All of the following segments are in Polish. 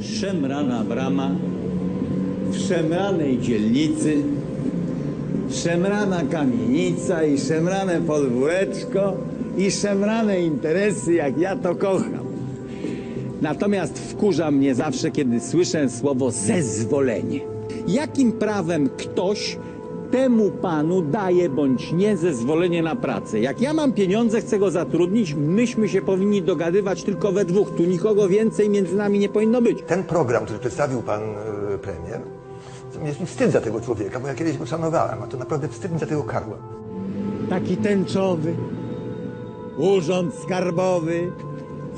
szemrana brama w szemranej dzielnicy, szemrana kamienica i szemrane podwóreczko i szemrane interesy, jak ja to kocham. Natomiast wkurza mnie zawsze, kiedy słyszę słowo zezwolenie. Jakim prawem ktoś temu panu daje bądź nie zezwolenie na pracę? Jak ja mam pieniądze, chcę go zatrudnić, myśmy się powinni dogadywać tylko we dwóch. Tu nikogo więcej między nami nie powinno być. Ten program, który przedstawił pan e, premier, to jest mi wstyd za tego człowieka, bo ja kiedyś go szanowałem, a to naprawdę wstyd mi za tego Karła. Taki tęczowy. Urząd skarbowy,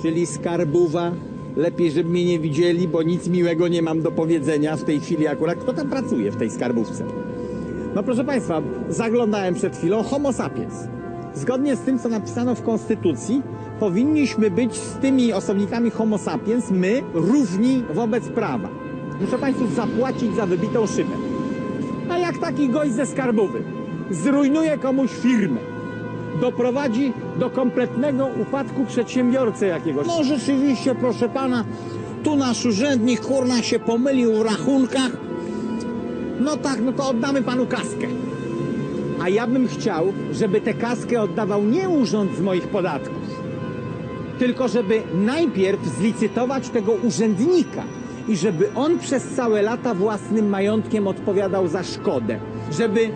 czyli skarbuwa. Lepiej, żeby mnie nie widzieli, bo nic miłego nie mam do powiedzenia w tej chwili akurat. Kto tam pracuje w tej skarbówce? No proszę Państwa, zaglądałem przed chwilą Homo sapiens. Zgodnie z tym, co napisano w Konstytucji, powinniśmy być z tymi osobnikami Homo sapiens, my, równi wobec prawa. Muszę Państwu zapłacić za wybitą szybę. A jak taki gość ze skarbówy zrujnuje komuś firmę, doprowadzi do kompletnego upadku przedsiębiorcy jakiegoś. No rzeczywiście, proszę pana, tu nasz urzędnik kurna się pomylił w rachunkach. No tak, no to oddamy panu kaskę. A ja bym chciał, żeby tę kaskę oddawał nie urząd z moich podatków, tylko żeby najpierw zlicytować tego urzędnika i żeby on przez całe lata własnym majątkiem odpowiadał za szkodę. Żeby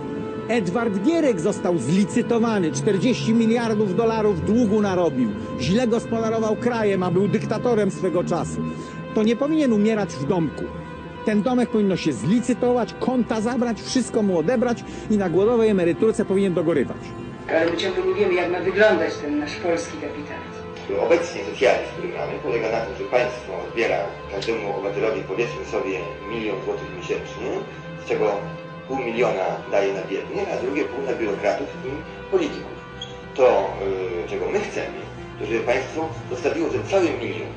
Edward Gierek został zlicytowany, 40 miliardów dolarów długu narobił, źle gospodarował krajem, a był dyktatorem swego czasu. To nie powinien umierać w domku. Ten domek powinno się zlicytować, konta zabrać, wszystko mu odebrać i na głodowej emeryturce powinien dogorywać. Ale my ciągle nie wiemy, jak ma wyglądać ten nasz polski kapitalizm. Obecnie socjalizm, który mamy, polega na tym, że państwo odbiera każdemu obywatelowi, powiedzmy sobie, milion złotych miesięcznie, z czego pół miliona daje na biednych, a drugie pół na biurokratów i polityków. To, yy, czego my chcemy, to żeby państwo zostawiło ten cały milion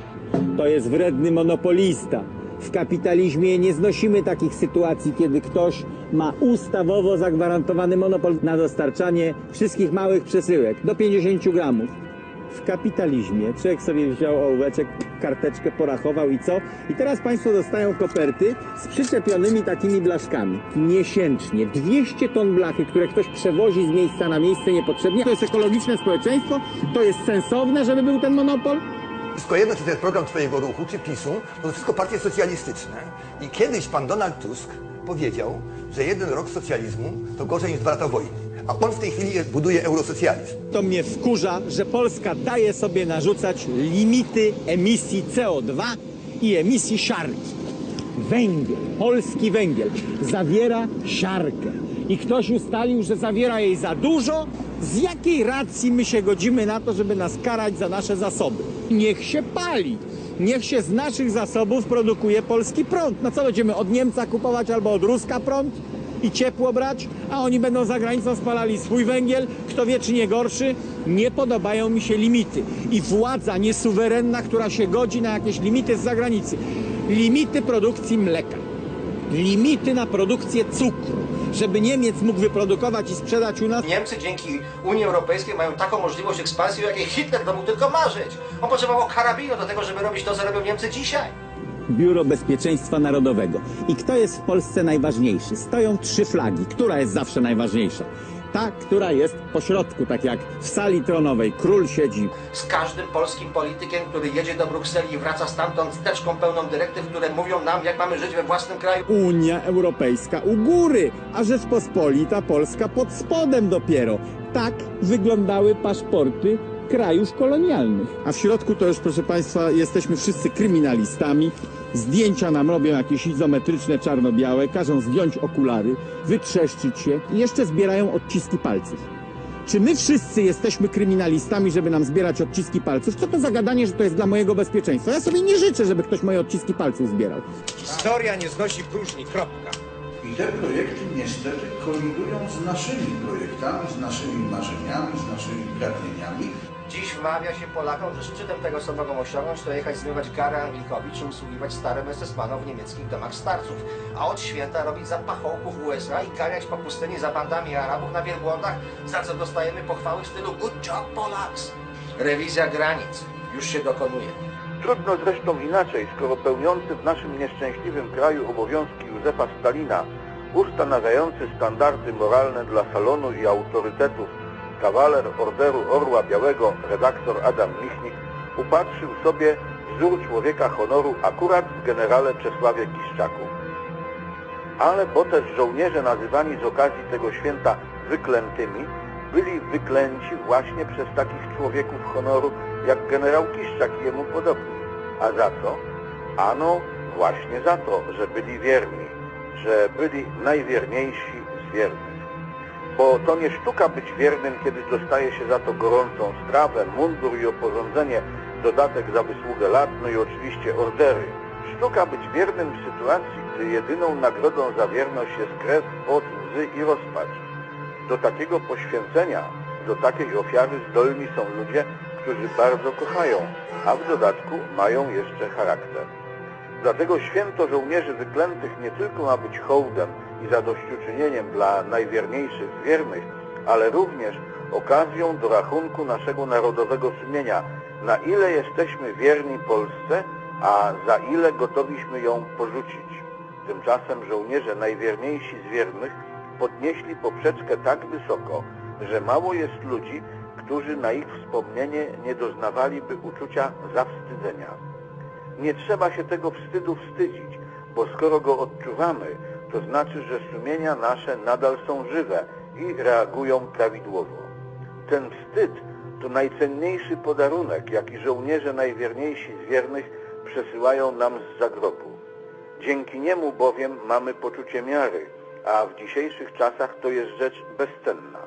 To jest wredny monopolista. W kapitalizmie nie znosimy takich sytuacji, kiedy ktoś ma ustawowo zagwarantowany monopol na dostarczanie wszystkich małych przesyłek do 50 gramów. W kapitalizmie człowiek sobie wziął ołóweczek, karteczkę porachował i co? I teraz Państwo dostają koperty z przyczepionymi takimi blaszkami. Miesięcznie 200 ton blachy, które ktoś przewozi z miejsca na miejsce niepotrzebnie. To jest ekologiczne społeczeństwo? To jest sensowne, żeby był ten monopol? Wszystko jedno, czy to jest program Twojego ruchu, czy PiSu, to wszystko partie socjalistyczne. I kiedyś pan Donald Tusk powiedział, że jeden rok socjalizmu to gorzej niż dwa lata wojny. A on w tej chwili buduje eurosocjalizm. To mnie wkurza, że Polska daje sobie narzucać limity emisji CO2 i emisji siarki. Węgiel, polski węgiel, zawiera siarkę. I ktoś ustalił, że zawiera jej za dużo. Z jakiej racji my się godzimy na to, żeby nas karać za nasze zasoby? Niech się pali. Niech się z naszych zasobów produkuje polski prąd. No co będziemy od Niemca kupować albo od Ruska prąd? i ciepło brać, a oni będą za granicą spalali swój węgiel, kto wie czy nie gorszy. Nie podobają mi się limity i władza niesuwerenna, która się godzi na jakieś limity z zagranicy. Limity produkcji mleka, limity na produkcję cukru, żeby Niemiec mógł wyprodukować i sprzedać u nas. Niemcy dzięki Unii Europejskiej mają taką możliwość ekspansji, o jakiej Hitler to mógł tylko marzyć. On potrzebował karabinu do tego, żeby robić to, co robią Niemcy dzisiaj. Biuro Bezpieczeństwa Narodowego. I kto jest w Polsce najważniejszy? Stoją trzy flagi. Która jest zawsze najważniejsza? Ta, która jest po środku, tak jak w sali tronowej. Król siedzi. Z każdym polskim politykiem, który jedzie do Brukseli i wraca stamtąd z teczką pełną dyrektyw, które mówią nam, jak mamy żyć we własnym kraju. Unia Europejska u góry, a Rzeczpospolita Polska pod spodem dopiero. Tak wyglądały paszporty krajów kolonialnych. A w środku to już, proszę Państwa, jesteśmy wszyscy kryminalistami. Zdjęcia nam robią jakieś izometryczne, czarno-białe, każą zdjąć okulary, wytrzeszczyć się i jeszcze zbierają odciski palców. Czy my wszyscy jesteśmy kryminalistami, żeby nam zbierać odciski palców? Co to za gadanie, że to jest dla mojego bezpieczeństwa? Ja sobie nie życzę, żeby ktoś moje odciski palców zbierał. Historia nie znosi próżni, kropka. I te projekty niestety kolidują z naszymi projektami, z naszymi marzeniami, z naszymi pragnieniami. Dziś wmawia się Polakom, że szczytem tego, co mogą osiągnąć, to jechać zmywać garę Anglikowi, czy usługiwać starym SS-manom w niemieckich domach starców. A od święta robić za pachołków USA i ganiać po pustyni za bandami Arabów na wielbłądach, za co dostajemy pochwały w stylu Good job, Polaks! Rewizja granic już się dokonuje. Trudno zresztą inaczej, skoro pełniący w naszym nieszczęśliwym kraju obowiązki Józefa Stalina, ustanawiający standardy moralne dla salonu i autorytetów, kawaler Orderu Orła Białego, redaktor Adam Michnik, upatrzył sobie wzór człowieka honoru akurat w generale Czesławie Kiszczaku. Ale bo też żołnierze nazywani z okazji tego święta wyklętymi, byli wyklęci właśnie przez takich człowieków honoru jak generał Kiszczak i jemu podobni. A za co? Ano właśnie za to, że byli wierni, że byli najwierniejsi z wiernych. Bo to nie sztuka być wiernym, kiedy dostaje się za to gorącą strawę, mundur i oporządzenie, dodatek za wysługę lat, no i oczywiście ordery. Sztuka być wiernym w sytuacji, gdy jedyną nagrodą za wierność jest krew, pot, łzy i rozpacz. Do takiego poświęcenia, do takiej ofiary zdolni są ludzie, którzy bardzo kochają, a w dodatku mają jeszcze charakter. Dlatego święto żołnierzy wyklętych nie tylko ma być hołdem i zadośćuczynieniem dla najwierniejszych z wiernych, ale również okazją do rachunku naszego narodowego sumienia, na ile jesteśmy wierni Polsce, a za ile gotowiśmy ją porzucić. Tymczasem żołnierze najwierniejsi z wiernych podnieśli poprzeczkę tak wysoko, że mało jest ludzi, którzy na ich wspomnienie nie doznawaliby uczucia zawstydzenia. Nie trzeba się tego wstydu wstydzić, bo skoro go odczuwamy, to znaczy, że sumienia nasze nadal są żywe i reagują prawidłowo. Ten wstyd to najcenniejszy podarunek, jaki żołnierze najwierniejsi z wiernych przesyłają nam z zagrobu. Dzięki niemu bowiem mamy poczucie miary, a w dzisiejszych czasach to jest rzecz bezcenna.